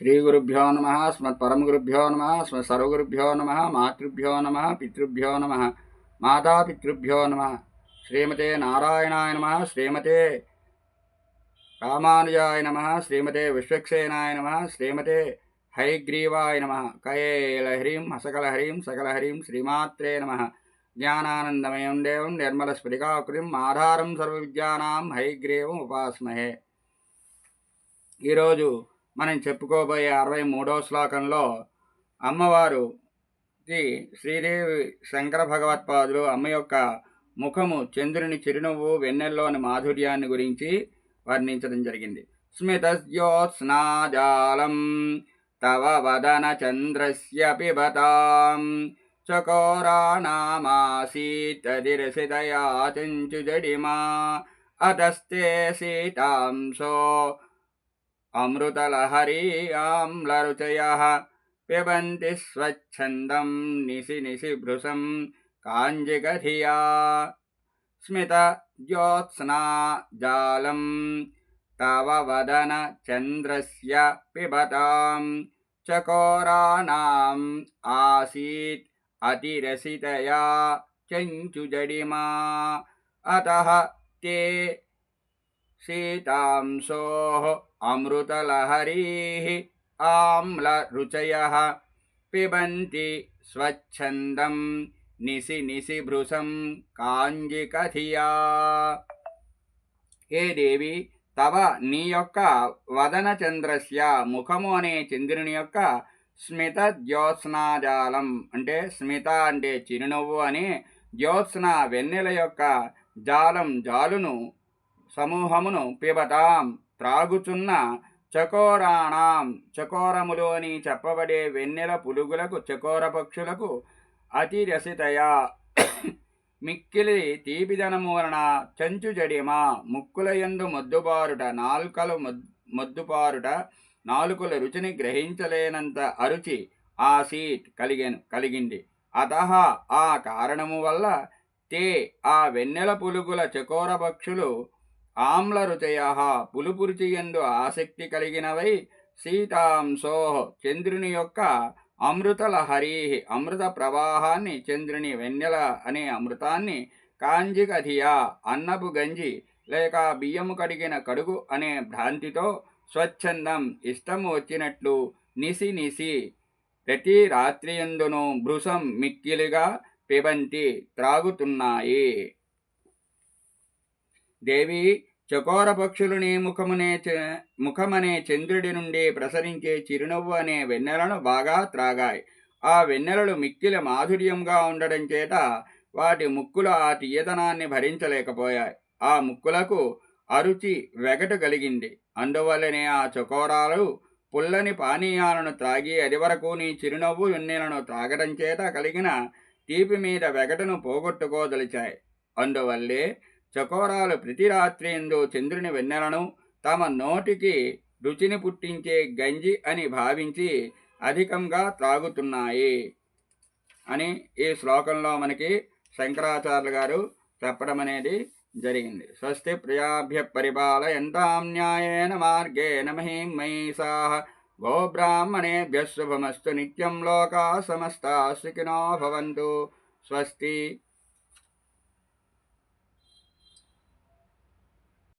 శ్రీగురుభ్యో నమ స్మత్పరమగురుభ్యో నమ స్మత్సర్వగురుభ్యో నమ మాతృభ్యో నమ పితృభ్యో నమ మాతాపితృభ్యో నమ శ్రీమతే నారాయణాయ నమ శ్రీమతే రామానుజాయ నమ శ్రీమతే విశ్వక్సేనాయ నమ శ్రీమతే హైగ్రీవాయ నమ కయేలహరీం హసకలహరీం సకలహరీం శ్రీమాత్రే నమ జ్ఞానానందమయం దేవం నిర్మలస్ఫటికాకృతిం ఆధారం సర్వ విద్యానాం హైగ్రీవం ఉపాస్మహే ఈరోజు మనం చెప్పుకోబోయే అరవై మూడవ శ్లోకంలో అమ్మవారుకి శ్రీదేవి శంకర భగవత్పాదులు అమ్మ యొక్క ముఖము చంద్రుని చిరునవ్వు వెన్నెల్లోని మాధుర్యాన్ని గురించి వర్ణించడం జరిగింది. స్మితజ్యోత్స్నాజాలం తవ వదన చంద్రస్య పిబతాం చకోరాణామాసీతదిరసితయా అతస్తే సీతాంశో अमृतलहरी आम्लरुचयः पिबन्ति स्वच्छन्दं निशि निशि निशिभृशं काञ्जिकधिया स्मितज्योत्स्नाजालम् तव वदनचन्द्रस्य पिबतां। चकोराणाम् आसीत् अतिरसितया चञ्चुजडिमा। अतः ते शीतांसोः अमृतलहरीः आम्लरुचयः पिबन्ति स्वच्छन्दं నిసి నిసి భృశం కాంజికథియా ఏ దేవి తవ నీ యొక్క వదన చంద్రస్య ముఖము అనే చంద్రుని యొక్క స్మిత జ్యోత్స్నాజాలం అంటే స్మిత అంటే చిరునవ్వు అని జ్యోత్స్న వెన్నెల యొక్క జాలం జాలును సమూహమును పిబతాం త్రాగుచున్న చకోరాణం. చకోరములోని చెప్పబడే వెన్నెల పులుగులకు చకోర పక్షులకు అతి రసితయా మిక్కిలి తీపిదనము వలన చంచు జడిమ ముక్కుల ఎందు మొద్దుబారుట నాల్కలు మొద్దుపారుట నాలుకల రుచిని గ్రహించలేనంత అరుచి ఆ సీట్ కలిగెను కలిగింది. అత ఆ కారణము వల్ల తే ఆ వెన్నెల పులుగుల చకోర పక్షులు ఆమ్ల రుచయ పులుపు రుచి ఆసక్తి కలిగినవై సీతాంశో చంద్రుని యొక్క అమృతల హరి అమృత ప్రవాహాన్ని చంద్రుని వెన్నెల అనే అమృతాన్ని కాంజికధియా అన్నపు గంజి లేక బియ్యము కడిగిన కడుగు అనే భ్రాంతితో స్వచ్ఛందం ఇష్టము వచ్చినట్లు నిసి నిసి ప్రతి రాత్రియందును భృశం మిక్కిలిగా పిబంతి త్రాగుతున్నాయి. దేవి చకోర పక్షులు నీ ముఖమునే ముఖమనే చంద్రుడి నుండి ప్రసరించే చిరునవ్వు అనే వెన్నెలను బాగా త్రాగాయి. ఆ వెన్నెలలు మిక్కిల మాధుర్యంగా ఉండడం చేత వాటి ముక్కులు ఆ తీయతనాన్ని భరించలేకపోయాయి. ఆ ముక్కులకు అరుచి వెగటు కలిగింది. అందువల్లనే ఆ చకోరాలు పుల్లని పానీయాలను త్రాగి అది వరకు నీ చిరునవ్వు వెన్నెలను త్రాగడం చేత కలిగిన తీపి మీద వెగటను పోగొట్టుకోదలిచాయి. అందువల్లే చకోరాలు ప్రతి రాత్రియందు చంద్రుని వెన్నెలను తమ నోటికి రుచిని పుట్టించే గంజి అని భావించి అధికంగా త్రాగుతున్నాయి అని ఈ శ్లోకంలో మనకి శంకరాచార్యులు గారు చెప్పడం అనేది జరిగింది. స్వస్తి ప్రియాభ్య పరిపాలయంతాం న్యాయేన మార్గేణ మహిం మహిషా గోబ్రాహ్మణేభ్య శుభమస్తు నిత్యం లోకా సమస్తా సుఖినో భవంతు. స్వస్తి